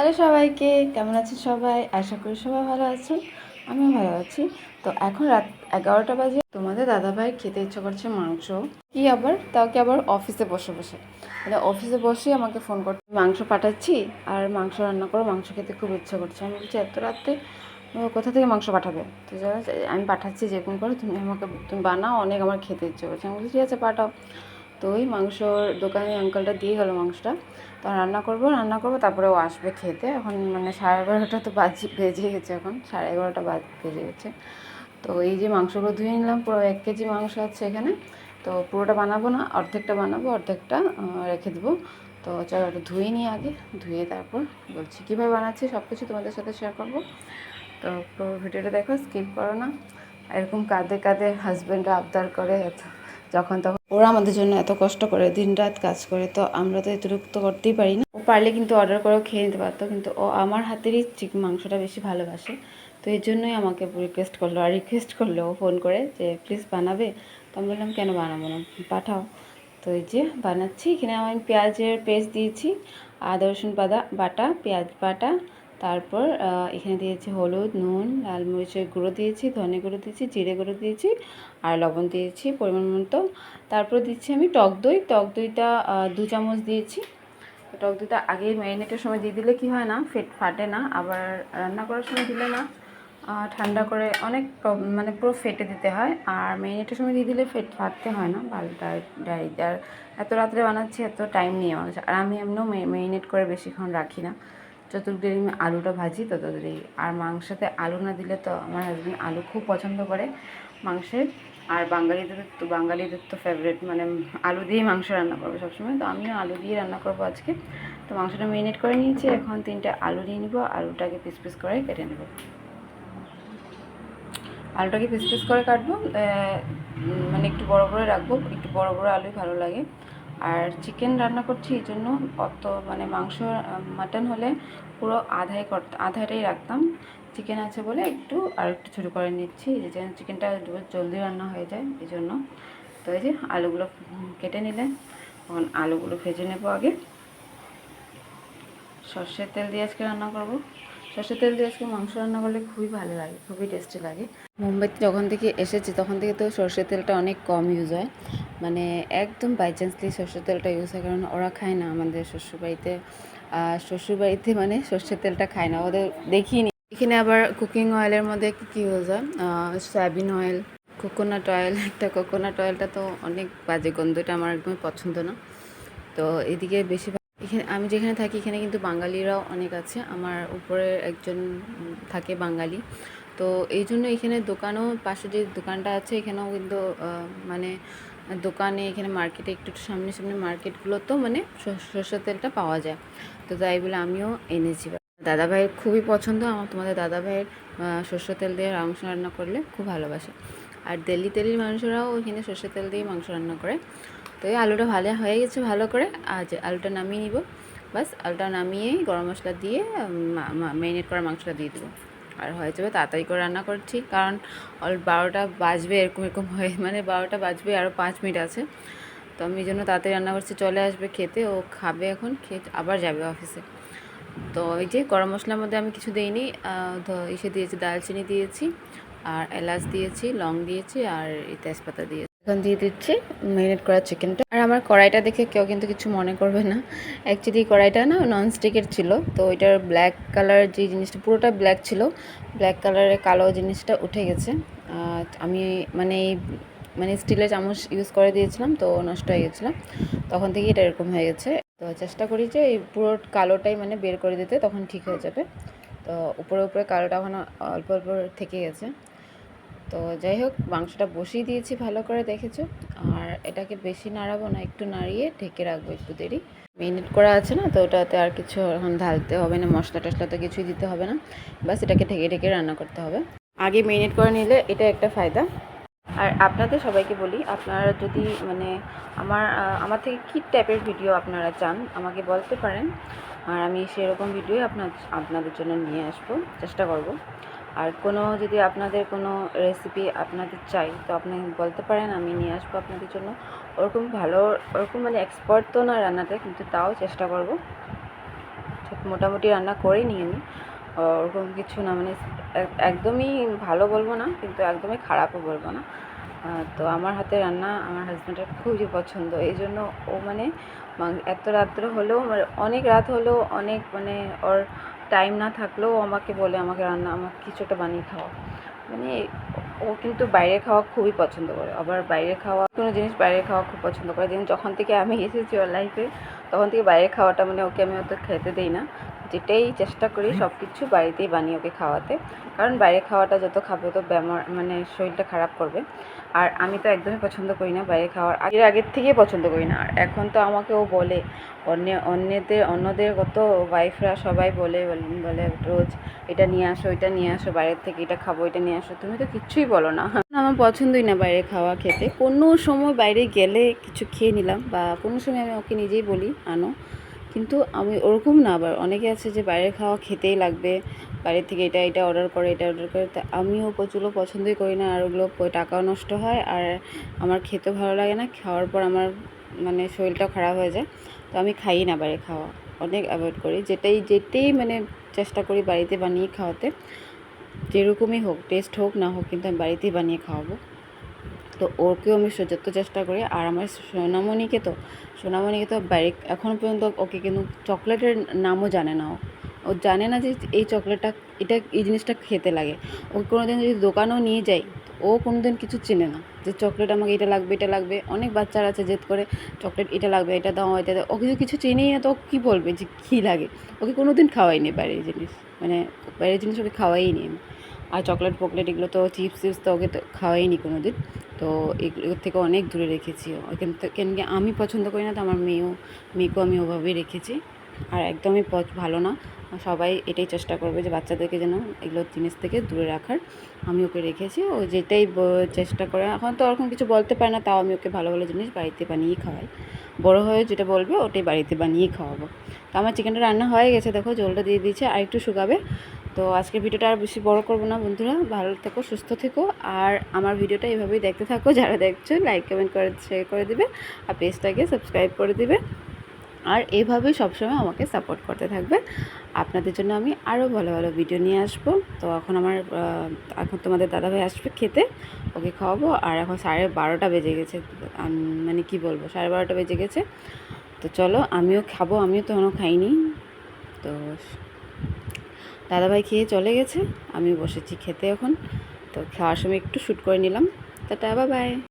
Hello সবাইকে, কেমন আছেন সবাই? আশা করি সবাই ভালো আছেন, আমিও ভালো আছি। তো এখন রাত এগারোটা বাজে, তোমাদের দাদাভাই খেতে ইচ্ছা করছে মাংস। কি আবার? তাও কি আবার অফিসে বসে বসে? মানে অফিসে বসেই আমাকে ফোন করছে মাংস পাঠাচ্ছি আর মাংস রান্না করো, মাংস খেতে খুব ইচ্ছা করছে। আমি বলছি, এত রাতে কোথা থেকে মাংস পাঠাবে? তো আমি পাঠাচ্ছি যেরকম করে, তুমি আমাকে, তুমি বানাও, অনেক আমার খেতে ইচ্ছে করছে। আমি বলছি, ঠিক আছে, পাঠাও। তো ওই মাংসর দোকানে আঙ্কালটা দিয়ে গেলো মাংসটা। তো রান্না করব রান্না করব, তারপরে ও আসবে খেতে। এখন মানে সাড়ে এগারোটা তো বাজি, বেজে গেছে এখন। সাড়ে এগারোটা বাজ, বেজে গেছে। তো এই যে মাংসগুলো ধুয়ে নিলাম, পুরো এক কেজি মাংস আছে এখানে। তো পুরোটা বানাবো না, অর্ধেকটা বানাবো, অর্ধেকটা রেখে দেবো। তো চলো একটু ধুয়ে নিই আগে। ধুয়ে তারপর বলছি, কীভাবে বানাচ্ছি সব কিছু তোমাদের সাথে শেয়ার করব। তো পুরো ভিডিওটা দেখো স্কিপ করো না। এরকম কাঁদে কাঁদে হাজব্যান্ডরা আবদার করে এত যখন তখন ওরা আমাদের জন্য এত কষ্ট করে দিন রাত কাজ করে, তো আমরা তো এতটুকু তো করতেই পারি না। ও পারলে কিন্তু অর্ডার করেও খেয়ে নিতে পারতো, কিন্তু ও আমার হাতেরই চিকেন মাংসটা বেশি ভালোবাসে। তো এই জন্যই আমাকে রিকোয়েস্ট করল, আর রিকোয়েস্ট করল ও ফোন করে যে প্লিজ বানাবে? তো আমি বললাম, কেন বানাবো না? পাঠাও। তো এই যে বানাচ্ছি, এখানে আমি পেঁয়াজের পেস্ট দিয়েছি, আদা রসুন বাদা বাটা, পেঁয়াজ বাটা তারপর এখানে দিয়েছি হলুদ, নুন, লাল মরিচের গুঁড়ো দিয়েছি, ধনে গুঁড়ো দিয়েছি, জিরে গুঁড়ো দিয়েছি আর লবণ দিয়েছি পরিমাণ মতো। তারপর দিচ্ছি আমি টক দই। টক দইটা দু চামচ দিয়েছি। টক দইটা আগে ম্যারিনেটের সময় দিয়ে দিলে কি হয় না, ফেট, ফাটে না। আবার রান্না করার সময় দিলে না। ঠান্ডা করে অনেক মানে পুরো ফেটে দিতে হয়। আর ম্যারিনেটের সময় দিয়ে দিলে ফেট ফাটতে হয় না ভালো ডায়েরিতে আর এত রাত্রে বানাচ্ছি, এত টাইম নিয়ে মানুষ আর আমি এমনিও ম্যারিনেট করে বেশিক্ষণ রাখি না। যতটুকু দেরি আমি আলুটা ভাজি তত দেরি আর মাংসতে আলু না দিলে তো আমার হাজব্যান্ড আলু খুব পছন্দ করে মাংসের। আর বাঙালিদের তো বাঙালিদের তো ফেভারিট মানে আলু দিয়েই মাংস রান্না করবে সবসময়। তো আমিও আলু দিয়ে রান্না করব আজকে। তো মাংসটা মেরিনেট করে নিয়েছি, এখন তিনটে আলু নিয়ে নিবো। আলুটাকে পিস পিস করে কেটে নেব। আলুটাকে পিস পিস করে কাটবো। মানে একটু বড় করে রাখব। একটু বড় বড় আলুই ভালো লাগে। আর চিকেন রান্না করছি এই জন্য। অত মানে মাংস মাটন হলে পুরো আধাই করতে আধাটাই রাখতাম। চিকেন আছে বলে একটু আর একটু ছোটো করে নিচ্ছি। এই যে চিকেনটা জলদি রান্না হয়ে যায়, এই জন্য। তো এই যে আলুগুলো কেটে নিলে। এখন আলুগুলো ভেজে নেব আগে। সর্ষের তেল দিয়ে আজকে রান্না করব। সর্ষের তেল দিয়ে আজকে মাংস রান্না করলে খুবই ভালো লাগে, খুবই টেস্টি লাগে। মুম্বাইতে যখন থেকে এসেছি, তখন থেকে তো সর্ষের তেলটা অনেক কম ইউজ হয়। মানে একদম বাই চান্সলি সর্ষের তেলটা ইউজ হয়, কারণ ওরা খায় না আমাদের শ্বশুরবাড়িতে। শ্বশুরবাড়িতে মানে সর্ষের তেলটা খায় না, ওদের দেখিনি। এখানে আবার কুকিং অয়েলের মধ্যে কী কী ইউজ হয় সয়াবিন অয়েল কোকোনাট অয়েল একটা কোকোনাট অয়েলটা তো অনেক বাজে গন্ধটা আমার একদমই পছন্দ না। তো এদিকে বেশি এখানে, আমি যেখানে থাকি, এখানে কিন্তু বাঙালিরাও অনেক আছে। আমার উপরে একজন থাকে বাঙালি। তো এই জন্য এখানে দোকানও, পাশে যে দোকানটা আছে, এখানেও কিন্তু মানে দোকানে, এখানে মার্কেটে একটু একটু সামনে সামনে মার্কেটগুলোতেও মানে সর- সরষের তেলটা পাওয়া যায়। তো তাই বলে আমিও এনেছি। দাদা ভাইয়ের খুবই পছন্দ। আমার, তোমাদের দাদা ভাইয়ের সর্ষের তেল দিয়ে মাংস রান্না করলে খুব ভালোবাসে। আর দিল্লি তেলির মানুষরাও এখানে সর্ষের তেল দিয়ে মাংস রান্না করে। তো এই আলুটা ভালো হয়ে গেছে ভালো করে। আজ আলুটা নামিয়ে নিব। বাস আলুটা নামিয়েই গরম মশলা দিয়ে ম্যারিনেট করা মাংসটা দিয়ে দেবো। আর হয়ে যাবে তাড়াতাড়ি করে রান্না করছি। কারণ অল বারোটা বাজবে, এরকম এরকম হয়ে মানে বারোটা বাজবে আরও পাঁচ মিনিট আছে। তো আমি জন্য তাড়াতাড়ি রান্না করছি, চলে আসবে খেতে, ও খাবে এখন, খেয়ে আবার যাবে অফিসে। তো এই যে গরম মশলার মধ্যে আমি কিছু দিইনি ইসে দিয়েছি, দালচিনি দিয়েছি, আর এলাচ দিয়েছি, লং দিয়েছি, আর এই তেজপাতা দিয়েছি। এখন দিয়ে দিচ্ছি ম্যারিনেট করা চিকেনটা। আর আমার কড়াইটা দেখে কেউ কিন্তু কিছু মনে করবে না। অ্যাকচুয়ালি কড়াইটা না ননস্টিকের ছিল, তো ওইটার ব্ল্যাক কালার যে জিনিসটা, পুরোটা ব্ল্যাক ছিল। ব্ল্যাক কালারের কালো জিনিসটা উঠে গেছে। আমি মানে মানে স্টিলের চামচ ইউজ করে দিয়েছিলাম, তো নষ্ট হয়ে গেছিলাম তখন থেকে এটা এরকম হয়ে গেছে। তো চেষ্টা করি যে এই পুরো কালোটাই মানে বের করে দিতে, তখন ঠিক হয়ে যাবে। তো উপরে উপরে কালোটা এখন অল্প অল্প থেকে গেছে। তো যাই হোক, মাংসটা বসিয়ে দিয়েছি ভালো করে, দেখেছ? আর এটাকে বেশি নাড়াবো না, একটু নাড়িয়ে ঢেকে রাখব একটু দেরি। মিনিট করা আছে না, তো ওটাতে আর কিছু এখন ঢালতে হবে না, মশলা টশলা তো কিছুই দিতে হবে না। বাস এটাকে ঢেকে ঢেকে রান্না করতে হবে। আগে মিনিট করে নিলে এটা একটা ফায়দা। আর আপনাদের সবাইকে বলি, আপনারা যদি মানে আমার আমার থেকে কী টাইপের ভিডিও আপনারা চান, আমাকে বলতে পারেন। আর আমি সেরকম ভিডিও আপনার, আপনাদের জন্য নিয়ে আসব, চেষ্টা করব। আর কোনো যদি আপনাদের কোনো রেসিপি আপনাদের চাই, তো আপনি বলতে পারেন, আমি নিয়ে আসব আপনাদের জন্য। ওরকম ভালো, ওরকম মানে এক্সপার্ট তো না রান্নাতে, কিন্তু তাও চেষ্টা করব। মোটামুটি রান্না করে নিই। আমি ওরকম কিছু না মানে একদমই ভালো বলব না, কিন্তু একদমই খারাপও বলব না। তো আমার হাতে রান্না আমার হাজব্যান্ডের খুবই পছন্দ। এই জন্য ও মানে এত রাত্রে হলেও মানে অনেক রাত হলেও অনেক মানে ওর টাইম না থাকলেও ও আমাকে বলে আমাকে রান্না আমাকে কিছুটা বানিয়ে খাওয়া। মানে ও কিন্তু বাইরে খাওয়া খুবই পছন্দ করে। আবার বাইরে খাওয়া কোনো জিনিস বাইরে খাওয়া খুব পছন্দ করে। যেমন যখন থেকে আমি এসেছি ওর লাইফে তখন থেকে বাইরে খাওয়াটা মানে ওকে আমি অত খেতে দিই না। যেটাই চেষ্টা করি সব কিছু বাড়িতেই বানিয়ে ওকে খাওয়াতে। কারণ বাইরে খাওয়াটা যত খাবে তো ব্যামার মানে শরীরটা খারাপ করবে। আর আমি তো একদমই পছন্দ করি না বাইরে খাওয়ার। আগের আগের থেকেই পছন্দ করি না। আর এখন তো আমাকে ও বলে, অন্য, অন্যদের অন্যদের কত ওয়াইফরা সবাই বলে, বলে- বলে রোজ, এটা নিয়ে আসো এটা নিয়ে আসো, বাইরের থেকে এটা খাব এটা নিয়ে আসো। তুমি তো কিচ্ছুই বলো না। আমার পছন্দই না বাইরে খাওয়া খেতে। কোনো সময় বাইরে গেলে কিছু খেয়ে নিলাম বা কোনো সময় আমি ওকে নিজেই বলি, আনো। কিন্তু আমি ওরকম না, আবার অনেকে আছে যে বাইরে খাওয়া খেতেই লাগবে বাইরে থেকে এটা এটা অর্ডার করে, এটা অর্ডার করে। তা আমিও প্রচুর পছন্দই করি না, আর ওগুলো টাকাও নষ্ট হয়, আর আমার খেতে ভালো লাগে না, খাওয়ার পর আমার মানে শরীরটাও খারাপ হয়ে যায়। তো আমি খাই না বাইরে খাওয়া, অনেক অ্যাভয়েড করি। যেটাই, যেতেই মানে চেষ্টা করি বাড়িতে বানিয়ে খাওয়াতে, যেরকমই হোক টেস্ট হোক না হোক, কিন্তু আমি বাড়িতেই বানিয়ে খাওয়াবো। তো ওকেও আমি যত চেষ্টা করি। আর আমার সোনামণিকে তো সোনামণিকে তো বাইরে এখনও পর্যন্ত ওকে কিন্তু চকলেটের নামও জানে না ও। ও জানে না যে এই চকলেটটা, এটা এই জিনিসটা খেতে লাগে। ও কোনো দিন যদি দোকানেও নিয়ে যাই ও কোনো দিন কিছু চেনে না যে চকলেট আমাকে এটা লাগবে এটা লাগবে। অনেক বাচ্চারা আছে জেদ করে, চকলেট এটা লাগবে, এটা দাও এটা দাও। ও কিছু চেনেই না, তো ও কী বলবে যে কী লাগে? ওকে কোনো দিন খাওয়াইনি বাইরের জিনিস। মানে বাইরের জিনিস ওকে খাওয়াইনি আমি। আর চকলেট, ফকলেট এগুলো তো চিপস টিপস তো ওকে তো খাওয়াইনি কোনো দিন তো এগুলোর থেকে অনেক দূরে রেখেছি ওখান থেকে আমি পছন্দ করি না তো আমার মেয়েও মেয়েকেও আমি ওভাবেই রেখেছি। আর একদমই পছ- ভালো না। সবাই এটাই চেষ্টা করবে যে বাচ্চাদেরকে যেন এগুলো জিনিস থেকে দূরে রাখার। আমি ওকে রেখেছি। ও যেটাই চেষ্টা করে, এখন তো ওরকম কিছু বলতে পারে না, তাও আমি ওকে ভালো ভালো জিনিস বাড়িতে বানিয়েই খাওয়াই। বড় হয়ে যেটা বলবে, ওটাই বাড়িতে বানিয়েই খাওয়াবো। তো আমার চিকেনটা রান্না হয়ে গেছে, দেখো জলটা দিয়ে দিয়েছে, আর একটু শুকাবে। তো আজকের ভিডিওটা আর বেশি বড় করব না, বন্ধুরা। ভালো থেকো, সুস্থ থেকো। আর আমার ভিডিওটা এভাবেই দেখতে থাকো, যারা দেখছ লাইক কমেন্ট করে শেয়ার করে দিবে। আর পেজটাকে সাবস্ক্রাইব করে দিবে। আর এভাবেই সবসময় আমাকে সাপোর্ট করতে থাকবে। আপনাদের জন্য আমি আরও ভালো ভালো ভিডিও নিয়ে আসব। তো এখন আমার এখন তোমাদের দাদাভাই আসবে খেতে, ওকে খাওয়াবো। আর এখন সাড়ে বারোটা বেজে গেছে। মানে কি বলব, সাড়ে বারোটা বেজে গেছে। তো চলো, আমিও খাব, আমিও তো এখনও খাইনি। তো দাদাভাই খেয়ে চলে গেছে আমি বসেছি খেতে এখন। তো খাওয়ার সময় একটু শ্যুট করে নিলাম। Tata bye